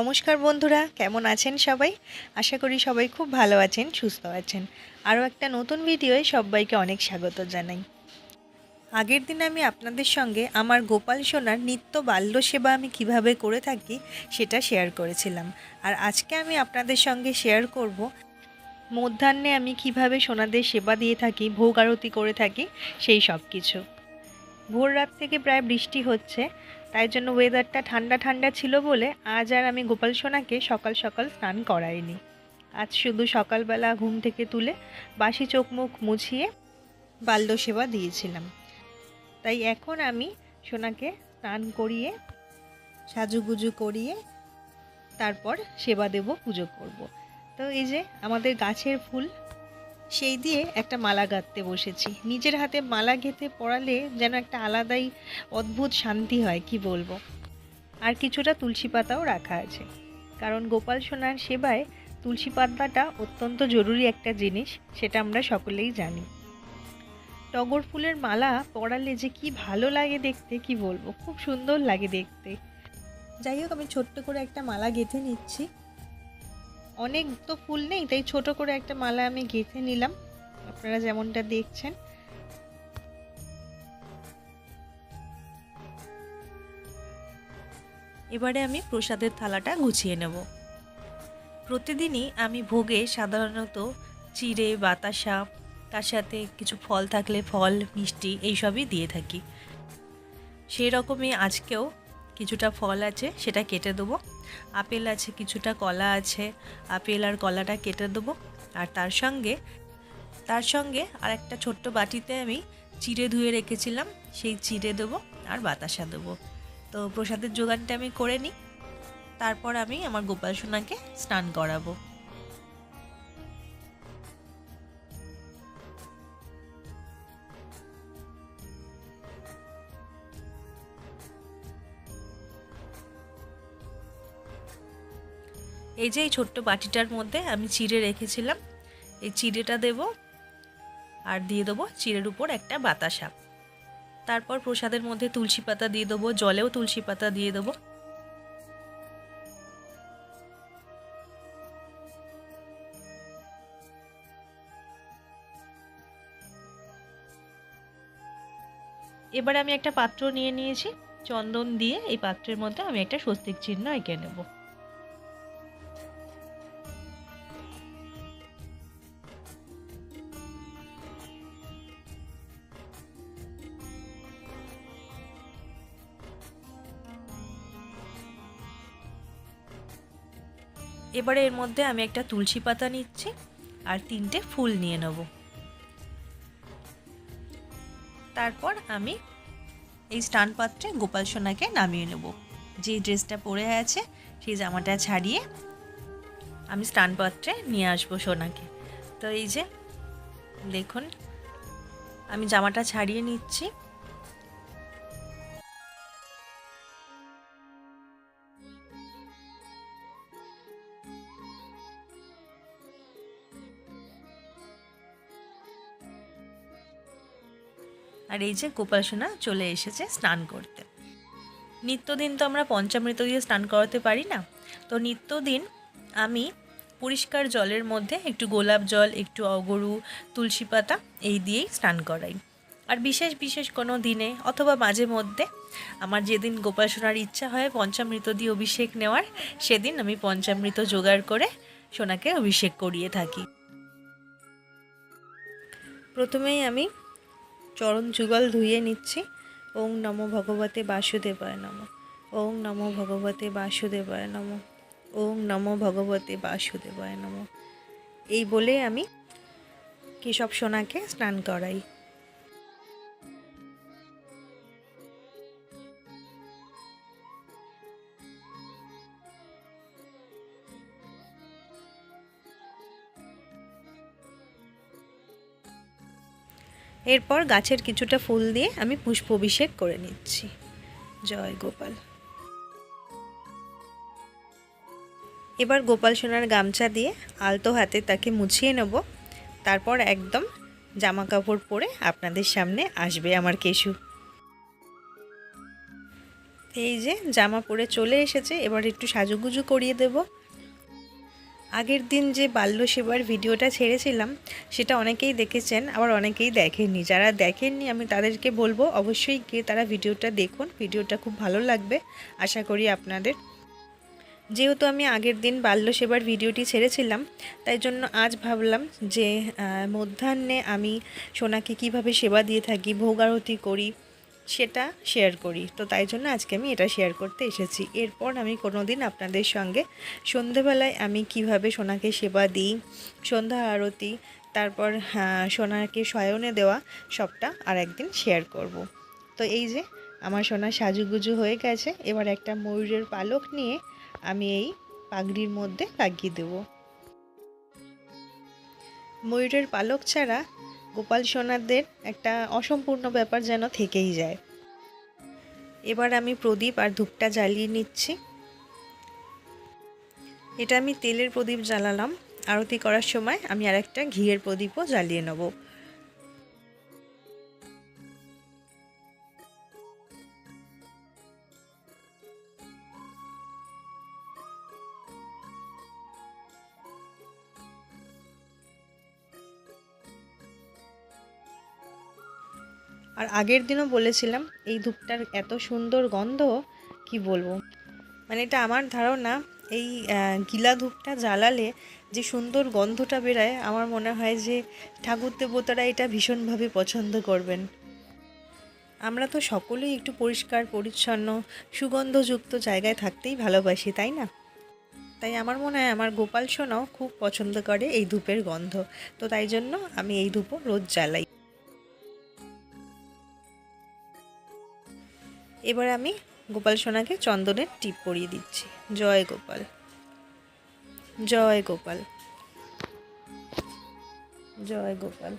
নমস্কার বন্ধুরা, কেমন আছেন সবাই? আশা করি সবাই খুব ভালো আছেন, সুস্থ আছেন। আরও একটা নতুন ভিডিওয়ে সবাইকে অনেক স্বাগত জানাই। আগের দিন আমি আপনাদের সঙ্গে আমার গোপাল সোনার নিত্য বাল্য সেবা আমি কীভাবে করে থাকি সেটা শেয়ার করেছিলাম। আর আজকে আমি আপনাদের সঙ্গে শেয়ার করব, মধ্যাহ্নে আমি কীভাবে সোনাদের সেবা দিয়ে থাকি, ভোগ আরতি করে থাকি, সেই সব কিছু ভোর রাত থেকে প্রায় বৃষ্টি হচ্ছে তাই জন্য ওয়েদারটা ঠান্ডা ঠান্ডা ছিল বলে আজ আর আমি গোপাল সোনাকে সকাল সকাল স্নান করাইনি আজ শুধু সকালবেলা ঘুম থেকে তুলে বাসি চোখ মুখ মুছিয়ে বাল্য সেবা দিয়েছিলাম তাই এখন আমি সোনাকে স্নান করিয়ে, সাজুগুজু করিয়ে তারপর সেবা দেব, পুজো করব। তো এই যে আমাদের গাছের ফুল সেই দিয়ে একটা মালা গাঁথতে বসেছি। নিজের হাতে মালা গেঁথে পড়ালে যেন একটা আলাদাই অদ্ভুত শান্তি হয়, কি বলব? আর কিছুটা তুলসী পাতাও রাখা আছে। কারণ গোপাল সোনার সেবায় তুলসী পাতাটা অত্যন্ত জরুরি একটা জিনিস, সেটা আমরা সকলেই জানি। টগর ফুলের মালা পরালে যে কি ভালো লাগে দেখতে, কি বলব? খুব সুন্দর লাগে দেখতে। যাই হোক, আমি ছোট্ট করে একটা মালা গেঁথে নিচ্ছি। অনেক তো ফুল নেই, তাই ছোট করে একটা মালা আমি গেঁথে নিলাম। আপনারা যেমনটা দেখছেন। এবারে আমি প্রসাদের থালাটা গুছিয়ে নেব। প্রতিদিনই আমি ভোগে সাধারণত চিড়ে, বাতাসা, তার সাথে কিছু ফল থাকলে ফল, মিষ্টি এইসবই দিয়ে থাকি। সেই রকমই আজকেও কিছুটা ফল আছে, সেটা কেটে দেবো। আপেল আছে, কিছুটা কলা আছে। আপেল আর কলাটা কেটে দেবো। আর তার সঙ্গে তার সঙ্গে আর একটা ছোট্ট বাটিতে আমি চিড়ে ধুয়ে রেখেছিলাম। সেই চিড়ে দেবো আর বাতাসা দেবো। তো প্রসাদের জোগানটা আমি করে নিই। তারপর আমি আমার গোপাল সোনাকে স্নান করাবো। এই যে এই ছোট্ট বাটিটার মধ্যে আমি চিড়ে রেখেছিলাম, এই চিড়েটা দেব আর দিয়ে দেবো চিড়ের উপর একটা বাতাসা। তারপর প্রসাদের মধ্যে তুলসী পাতা দিয়ে দেবো, জলেও তুলসী পাতা দিয়ে দেবো। এবারে আমি একটা পাত্র নিয়ে নিয়েছি, চন্দন দিয়ে এই পাত্রের মধ্যে আমি একটা স্বস্তিক চিহ্ন এঁকে নেব। এবারে এর মধ্যে আমি একটা তুলসী পাতা নিচ্ছি আর তিনটে ফুল নিয়ে নেব। তারপর আমি এই স্টান পাত্রে গোপাল সোনাকে নামিয়ে নেব। যে ড্রেসটা পরে আছে, সেই জামাটা ছাড়িয়ে আমি স্টান পাত্রে নিয়ে আসব সোনাকে। তো এই যে, দেখুন, আমি জামাটা ছাড়িয়ে নিচ্ছি। আর এই যে গোপাল সোনা চলে এসেছে স্নান করতে। নিত্যদিন তো আমরা পঞ্চামৃত দিয়ে স্নান করাতে পারি না। তো নিত্যদিন আমি পরিষ্কার জলের মধ্যে একটু গোলাপ জল, একটু অগরু, তুলসী পাতা এই দিয়েই স্নান করাই। আর বিশেষ বিশেষ কোনো দিনে অথবা মাঝে মধ্যে আমার যেদিন গোপাল সোনার ইচ্ছা হয় পঞ্চামৃত দিয়ে অভিষেক নেওয়ার, সেদিন আমি পঞ্চামৃত জোগাড় করে সোনাকে অভিষেক করিয়ে থাকি। প্রথমেই আমি চরণ যুগল ধুয়ে নিচ্ছি। ওং নম ভগবতে বাসুদেবায় নম। ওং নম ভগবতে বাসুদেবায় নম। ওং নম ভগবতে বাসুদেবায় নম। এই বলে আমি কেশব সোনাকে স্নান করাই। এরপর গাছের কিছুটা ফুল দিয়ে আমি পুষ্প অভিষেক করে নিচ্ছি। জয় গোপাল। এবার গোপাল সোনার গামছা দিয়ে আলতো হাতে তাকে মুছিয়ে নেব। তারপর একদম জামা কাপড় পরে আপনাদের সামনে আসবে আমার কেশু। এই যে জামা পরে চলে এসেছে, এবার একটু সাজুগুজু করিয়ে দেব। আগের দিন যে বাল্য সেবার ভিডিওটা ছেড়েছিলাম, সেটা অনেকেই দেখেছেন, আবার অনেকেই দেখেননি। যারা দেখেননি, আমি তাদেরকে বলব অবশ্যই গিয়ে তারা ভিডিওটা দেখুন। ভিডিওটা খুব ভালো লাগবে, আশা করি আপনাদের। যেহেতু আমি আগের দিন বাল্য সেবার ভিডিওটি ছেড়েছিলাম, তাই জন্য আজ ভাবলাম যে মধ্যাহ্নে আমি সোনাকে কীভাবে সেবা দিয়ে থাকি ভোগ আরতি করি সেটা শেয়ার করি। তো তাই জন্য আজকে আমি এটা শেয়ার করতে এসেছি। এরপর আমি কোনো দিন আপনাদের সঙ্গে সন্ধেবেলায় আমি কীভাবে সোনাকে সেবা দিই, সন্ধ্যা আরতি, তারপর সোনাকে শয়নে দেওয়া, সবটা আর একদিন শেয়ার করব। তো এই যে, আমার সোনা সাজুগুজু হয়ে গেছে। এবার একটা ময়ূরের পালক নিয়ে আমি এই পাগড়ির মধ্যে লাগিয়ে দেব। ময়ূরের পালক ছাড়া গোপাল সোনারদের একটা অসম্পূর্ণ ব্যাপার যেন থেকেই যায়। এবার আমি প্রদীপ আর ধূপটা জ্বালিয়ে নিচ্ছি। এটা আমি তেলের প্রদীপ জ্বালালাম। আরতি করার সময় আমি আর একটা ঘিয়ের প্রদীপও জ্বালিয়ে নেব। আর আগের দিনও বলেছিলাম, এই ধূপটার এত সুন্দর গন্ধ, কি বলব? মানে এটা আমার ধারণা, এই গিলা ধূপটা জ্বালালে যে সুন্দর গন্ধটা বেরায়, আমার মনে হয় যে ঠাকুর দেবতারা এটা ভীষণভাবে পছন্দ করবেন। আমরা তো সকলেই একটু পরিষ্কার, পরিচ্ছন্ন, সুগন্ধযুক্ত জায়গায় থাকতেই ভালোবাসি, তাই না? তাই আমার মনে হয় আমার গোপাল সোনাও খুব পছন্দ করে এই ধূপের গন্ধ। তো তাই জন্য আমি এই ধূপও রোজ জ্বালাই। এবার আমি গোপাল সোনাকে চন্দনের টিপ পরিয়ে দিচ্ছি। জয় গোপাল। জয় গোপাল। জয় গোপাল।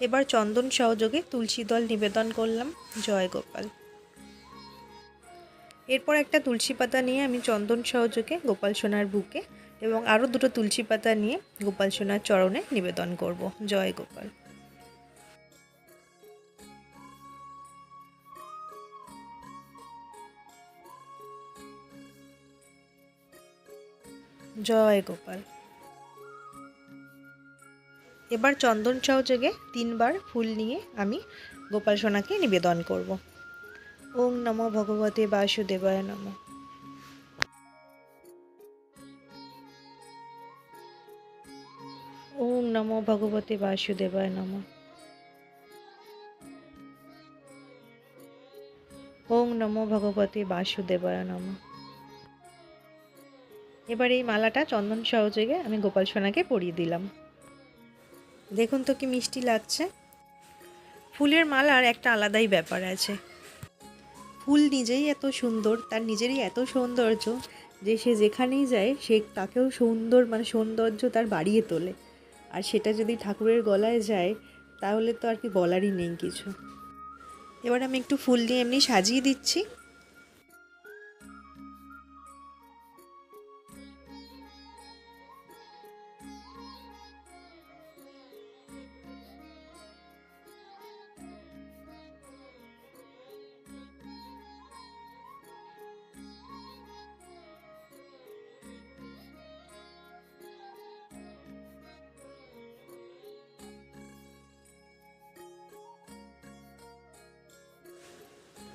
এবার চন্দন সহযোগে তুলসী দল নিবেদন করলাম। জয় গোপাল। এরপর একটা তুলসী পাতা নিয়ে আমি চন্দন সহযোগে গোপাল সোনার বুকে এবং আরও দুটো তুলসী পাতা নিয়ে গোপাল সোনার চরণে নিবেদন করব। জয় গোপাল। জয় গোপাল। এবার চন্দন সহযোগে তিনবার ফুল নিয়ে আমি গোপাল সোনাকে নিবেদন করব। ওং নম ভগবতে বাসুদেবায় নম। ওং নম ভগবতে বাসুদেবায় নম। ওং নম ভগবতে বাসুদেবায় নম। এবার এই মালাটা চন্দন সহযোগে আমি গোপাল সোনাকে পরিয়ে দিলাম। দেখুন তো কি মিষ্টি লাগছে। ফুলের মালার একটা আলাদাই ব্যাপার আছে। ফুল নিজেই এত সুন্দর, তার নিজেরই এত সৌন্দর্য যে সে যেখানেই যায়, সে তাকেও সুন্দর মানে সৌন্দর্য তার বাড়িয়ে তোলে। আর সেটা যদি ঠাকুরের গলায় যায়, তাহলে তো আর কি বলারই নেই কিছু। এবার আমি একটু ফুল দিয়ে এমনি সাজিয়ে দিচ্ছি।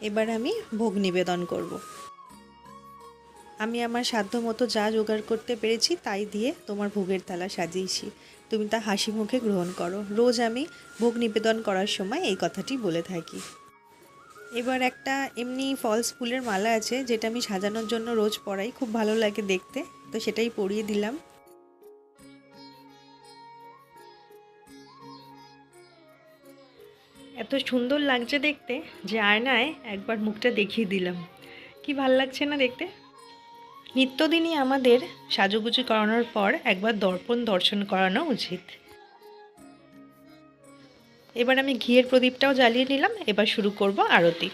এবার আমি ভোগ নিবেদন করব। আমি আমার সাধ্য মতো যা জোগাড় করতে পেরেছি তাই দিয়ে তোমার ভোগের থালা সাজিয়েছি। তুমি তা হাসি মুখে গ্রহণ করো। রোজ আমি ভোগ নিবেদন করার সময় এই কথাটি বলে থাকি। এবার একটা এমনি ফলস ফুলের মালা আছে, যেটা আমি সাজানোর জন্য রোজ পরাই। খুব ভালো লাগে দেখতে। তো সেটাই পরিয়ে দিলাম। এত সুন্দর লাগছে দেখতে যে আয়নায় একবার মুখটা দেখিয়ে দিলাম। কি ভালো লাগছে না দেখতে? নিত্যদিনই আমাদের সাজুগুজু করানোর পর একবার দর্পণ দর্শন করানো উচিত। এবার আমি ঘিয়ের প্রদীপটাও জ্বালিয়ে নিলাম, এবার শুরু করব আরতি।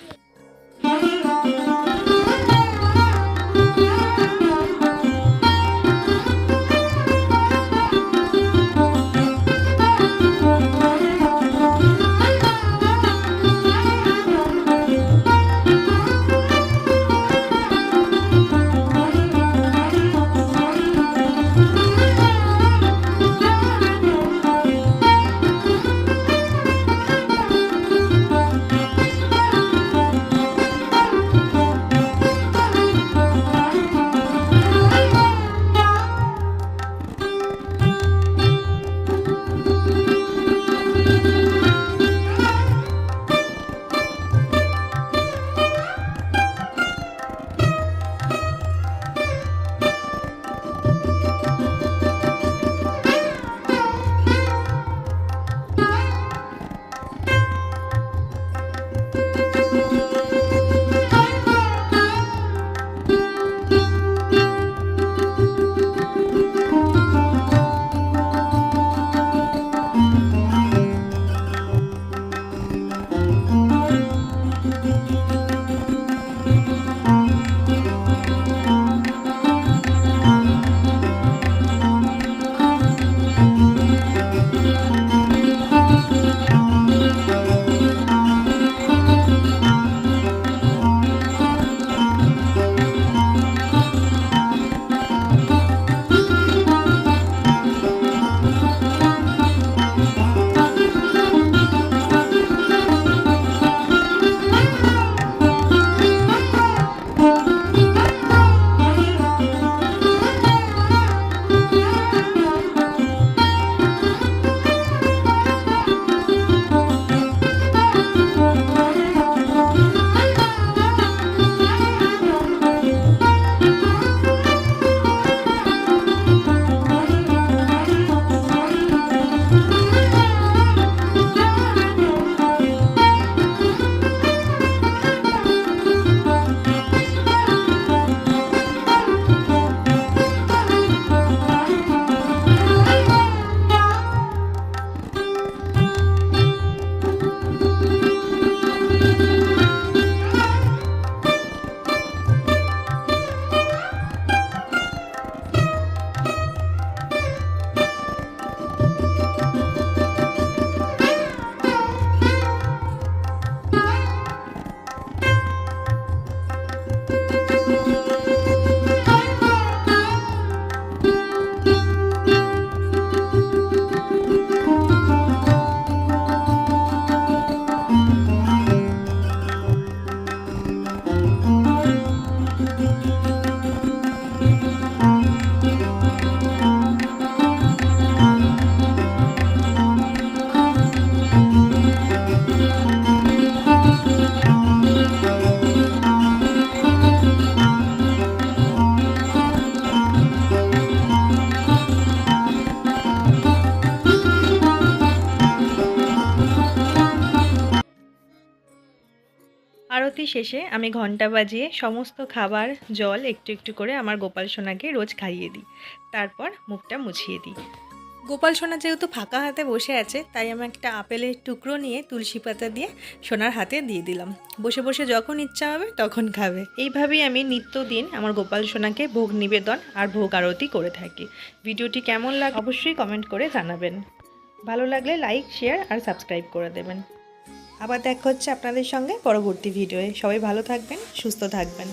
আরতি শেষে আমি ঘণ্টা বাজিয়ে সমস্ত খাবার জল একটু একটু করে আমার গোপাল সোনাকে রোজ খাইয়ে দিই। তারপর মুখটা মুছিয়ে দিই। গোপাল সোনা যেহেতু ফাঁকা হাতে বসে আছে তাই আমি একটা আপেলের টুকরো নিয়ে তুলসী পাতা দিয়ে সোনার হাতে দিয়ে দিলাম। বসে বসে যখন ইচ্ছা হবে তখন খাবে। এইভাবেই আমি নিত্যদিন আমার গোপাল সোনাকে ভোগ নিবেদন আর ভোগ আরতি করে থাকি। ভিডিওটি কেমন লাগে অবশ্যই কমেন্ট করে জানাবেন। ভালো লাগলে লাইক শেয়ার আর সাবস্ক্রাইব করে দেবেন। আবার দেখা হচ্ছে আপনাদের সঙ্গে পরবর্তী ভিডিওয়ে। সবাই ভালো থাকবেন সুস্থ থাকবেন।